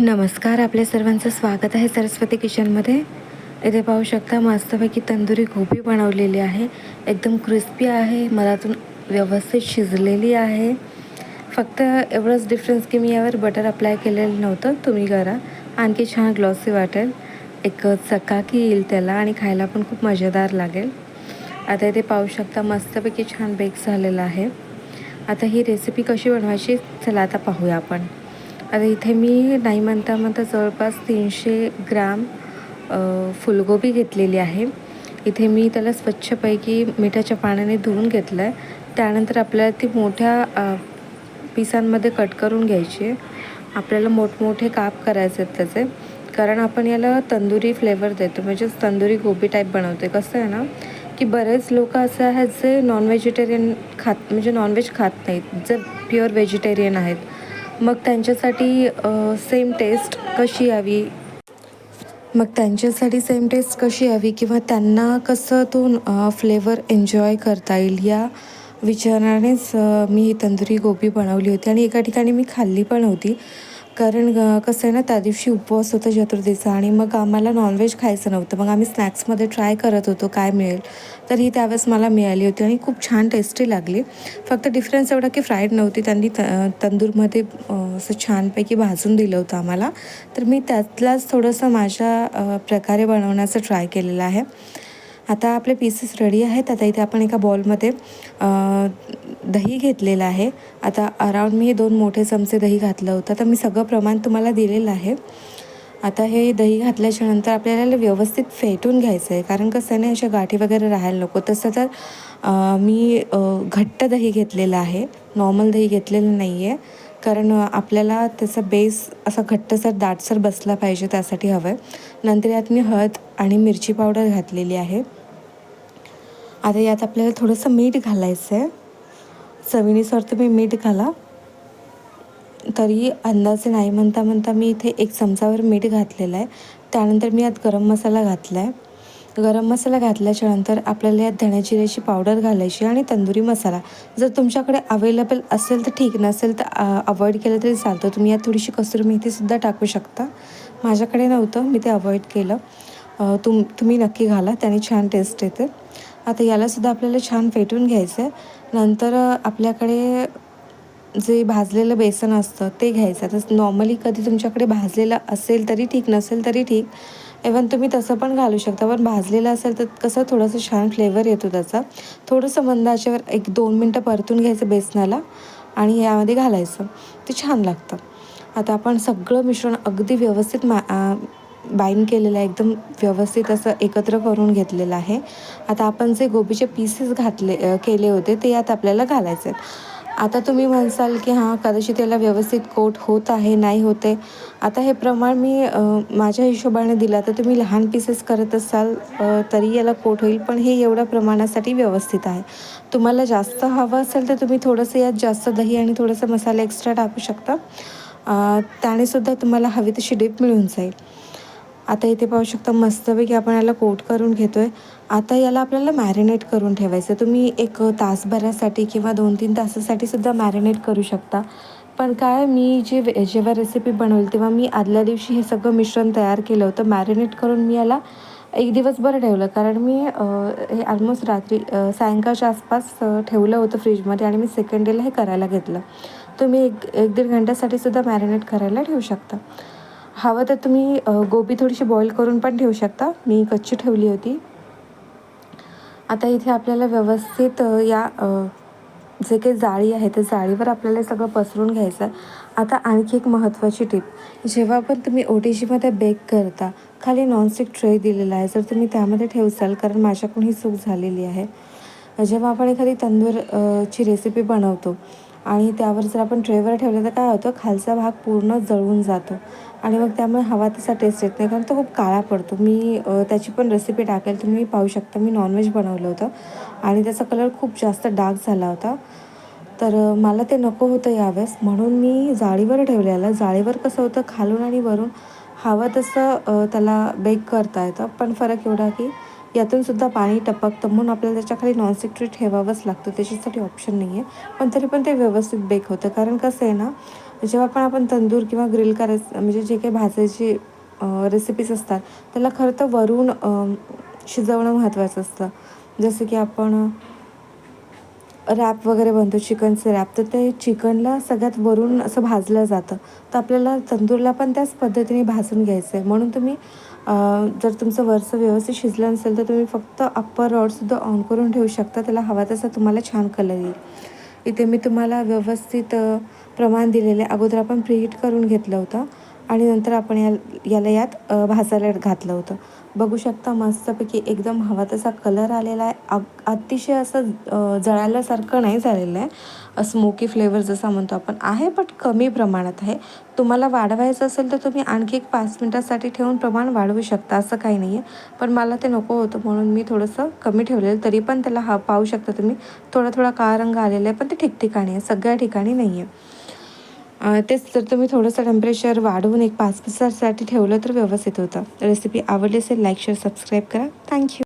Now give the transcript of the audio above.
नमस्कार आपल्या सर्वांचं स्वागत आहे सरस्वती किचनमध्ये. इथे पाहू शकता मस्तपैकी तंदुरी गोबी बनवलेली आहे. एकदम क्रिस्पी आहे मधातून व्यवस्थित शिजलेली आहे. फक्त एवढंच डिफरन्स की मी यावर बटर अप्लाय केलेलं नव्हतं तुम्ही करा. आणखी छान ग्लॉसी वाटेल. एक चकाकी येईल त्याला आणि खायला पण खूप मजेदार लागेल. आता इथे पाहू शकता मस्तपैकी छान बेक झालेलं आहे. आता ही रेसिपी कशी बनवायची चला आता पाहूया आपण. आता इथे मी नाही म्हणता म्हणता जवळपास तीनशे ग्राम फुलगोबी घेतलेली आहे. इथे मी त्याला स्वच्छपैकी मिठाच्या पाण्याने धुवून घेतलं आहे त्यानंतर आपल्याला ती मोठ्या पिसांमध्ये कट करून घ्यायची आहे. आपल्याला मोठमोठे काप करायचे आहेत त्याचे. कारण आपण याला तंदुरी फ्लेवर देतो. म्हणजेच तंदुरी गोबी टाईप बनवते कसं आहे ना की बरेच लोक असं आहेत जे नॉन व्हेजिटेरियन खात म्हणजे नॉनव्हेज खात नाहीत. जे प्युअर व्हेजिटेरियन आहेत. मग त्यांच्यासाठी सेम टेस्ट कशी यावी? मग त्यांच्यासाठी सेम टेस्ट कशी यावी किंवा त्यांना कसं तो फ्लेवर एन्जॉय करता येईल या विचारानेच मी ही तंदुरी गोबी बनवली होती. आणि एका ठिकाणी मी खाल्ली पण होती. कारण कसं आहे ना त्या दिवशी उपवास होता चतुर्थीचा आणि मग आम्हाला नॉनव्हेज खायचं नव्हतं. मग आम्ही स्नॅक्समध्ये ट्राय करत होतो काय मिळेल. तर ही त्यावेळेस मला मिळाली होती आणि खूप छान टेस्टी लागली. फक्त डिफरन्स एवढा की फ्राईड नव्हती. त्यांनी त तंदूरमध्ये असं छानपैकी भाजून दिलं होतं आम्हाला. तर मी त्यातलाच थोडंसं माझ्या प्रकारे बनवण्याचं ट्राय केलेलं आहे. आता आपले पीसेस रेडी आहेत. आता इथे आपण एका बॉलमध्ये दही घेतलेलं आहे. आता अराऊंड मी हे दोन मोठे चमचे दही घातलं होतं. तर मी सगळं प्रमाण तुम्हाला दिलेलं आहे. आता हे दही घातल्याच्या नंतर आपल्याला व्यवस्थित फेटून घ्यायचं आहे कारण कसं आहे ना अशा गाठी वगैरे राहायला नको. तसं तर मी घट्ट दही घेतलेलं आहे. नॉर्मल दही घेतलेलं नाही आहे कारण आपल्याला त्याचा बेस असा घट्टसर दाटसर बसला पाहिजे त्यासाठी हवं आहे नंतर यात मी हळद आणि मिरची पावडर घातलेली आहे. आता यात आपल्याला थोडंसं मीठ घालायचं आहे. चवीनुसार तुम्ही मीठ घाला. तरी अंदाजे नाही म्हणता म्हणता मी इथे एक चमचावर मीठ घातलेलं आहे. त्यानंतर मी यात गरम मसाला घातला आहे गरम मसाला घातल्याच्या नंतर आपल्याला यात धण्या जिऱ्याची पावडर घालायची आणि तंदुरी मसाला. जर तुमच्याकडे अवेलेबल असेल तर ठीक नसेल तर अवॉइड केलं तरी चालतं. तुम्ही यात थोडीशी कसुरी मेथीसुद्धा टाकू शकता. माझ्याकडे नव्हतं मी ते अवॉइड केलं. तुम तुम्ही नक्की घाला. त्याने छान टेस्ट येते. आता यालासुद्धा आपल्याला छान फेटून घ्यायचं आहे नंतर आपल्याकडे जे भाजलेलं बेसन असतं ते घ्यायचं. आता नॉर्मली कधी तुमच्याकडे भाजलेलं असेल तरी ठीक नसेल तरी ठीक. इवन तुम्ही तसं पण घालू शकता. पण भाजलेलं असेल तर कसं थोडंसं छान फ्लेवर येतो त्याचा. थोडंसं मंद एक दोन मिनटं परतून घ्यायचं बेसनाला आणि यामध्ये घालायचं. ते छान लागतं. आता आपण सगळं मिश्रण अगदी व्यवस्थित मा बाईंड केलेलं आहे एकदम व्यवस्थित असं एकत्र करून घेतलेलं आहे. आता आपण जे गोबीचे पीसेस घातले केले होते ते यात आपल्याला घालायचे आहेत. आता तुम्ही म्हणसाल की हां कदाचित याला व्यवस्थित कोट होत आहे नाही होते आता हे प्रमाण मी माझ्या हिशोबाने दिला तर तुम्ही लहान पीसेस करत असाल तरी याला कोट होईल पण हे एवढ्या प्रमाणासाठी व्यवस्थित आहे. तुम्हाला जास्त हवं असेल तर तुम्ही थोडंसं यात जास्त दही आणि थोडंसं मसाला एक्स्ट्रा टाकू शकता. त्यानेसुद्धा तुम्हाला हवी तशी डीप मिळून जाईल. आता इथे पाहू शकता मस्तपैकी आपण याला कोट करून घेतो आहे आता याला आपल्याला मॅरिनेट करून ठेवायचं तुम्ही एक तासभरासाठी किंवा दोन तीन तासासाठी सुद्धा मॅरिनेट करू शकता. पण काय मी जे जेव्हा रेसिपी बनवली तेव्हा मी आदल्या दिवशी हे सगळं मिश्रण तयार केलं होतं. मॅरिनेट करून मी याला एक दिवसभर ठेवलं. कारण मी हे ऑलमोस्ट रात्री सायंकाळच्या आसपास ठेवलं होतं फ्रीजमध्ये आणि मी सेकंड डेला हे करायला घेतलं. तुम्ही एक एक दीड घंट्यासाठी सुद्धा मॅरिनेट करायला ठेवू शकता. हवं तर तुम्ही गोबी थोडीशी बॉईल करून पण ठेवू शकता. मी कच्ची ठेवली होती. आता इथे आपल्याला व्यवस्थित या जे काही जाळी आहे त्या जाळीवर आपल्याला सगळं पसरून घ्यायचं आता आणखी एक महत्त्वाची टिप जेव्हा पण तुम्ही ओ टी जीमध्ये बेक करता खाली नॉनस्टिक ट्रे दिलेला आहे. जर तुम्ही त्यामध्ये ठेवसाल कारण माझ्याकडून ही चूक झालेली आहे. जेव्हा आपण एखादी तंदूर ची रेसिपी बनवतो आणि त्यावर जर आपण ट्रेवर ठेवलं तर काय होतं? खालचा भाग पूर्ण जळून जातो. आणि मग त्यामुळे हवा तसा टेस्ट येत नाही कारण तो खूप काळा पडतो. मी त्याची पण रेसिपी टाकेल तुम्ही पाहू शकता. मी नॉनव्हेज बनवलं होतं. आणि त्याचा कलर खूप जास्त डार्क झाला होता. तर मला ते नको होतं यावेळेस. म्हणून मी जाळीवर ठेवलेलं. जाळीवर कसं होतं? खालून आणि वरून हवं तसं त्याला बेक करता येतं. पण फरक एवढा की यातून सुद्धा पाणी टपकतं. म्हणून आपल्याला त्याच्याखाली नॉनस्टिक ट्रे ठेवावंच लागतं. त्याच्यासाठी ऑप्शन नाही आहे पण तरी पण ते व्यवस्थित बेक होतं. कारण कसं आहे ना जेव्हा पण आपण तंदूर किंवा ग्रिल करायचं म्हणजे जे काही भाजायची रेसिपीज असतात त्याला खरं तर वरून शिजवणं महत्त्वाचं असतं. जसं की आपण रॅप वगैरे बनतो चिकनचं रॅप तर ते चिकनला सगळ्यात वरून असं भाजलं जातं. तर आपल्याला तंदूरला पण त्याच पद्धतीने भाजून घ्यायचं आहे म्हणून तुम्ही जर तुमचं वरचं व्यवस्थित शिजलं नसेल तर तुम्ही फक्त अप्पर रॉडसुद्धा ऑन करून ठेवू शकता. त्याला हवा तसा तुम्हाला छान कलर येईल. इथे मी तुम्हाला व्यवस्थित प्रमाण दिलेले अगोदर आपण प्रीहीट करून घेतलं होतं. आणि नंतर आपण या याला यात भासायला भाजायला घातलं होतं. बघू शकता मस्तपैकी एकदम हवा तसा कलर आलेला आहे. अग अतिशय असं जळाल्यासारखं नाही झालेलं आहे. स्मोकी फ्लेवर जसा म्हणतो आपण. आहे बट कमी प्रमाणात आहे. तुम्हाला वाढवायचं असेल तर तुम्ही आणखी एक पाच मिनटासाठी ठेवून प्रमाण वाढवू शकता. असं काही नाही आहे पण मला ते नको होतं म्हणून मी थोडंसं कमी ठेवलेलं. तरी पण त्याला हा पाहू शकता तुम्ही. थोडा थोडा काळा रंग आलेला आहे पण ते ठिकठिकाणी आहे. सगळ्या ठिकाणी नाही आहे तेच जर तुम्ही थोडंसं टेम्परेचर वाढवून एक पाच तासासाठी ठेवलं तर व्यवस्थित होतं. रेसिपी आवडली असेल लाईक शेअर सबस्क्राईब करा. Thank you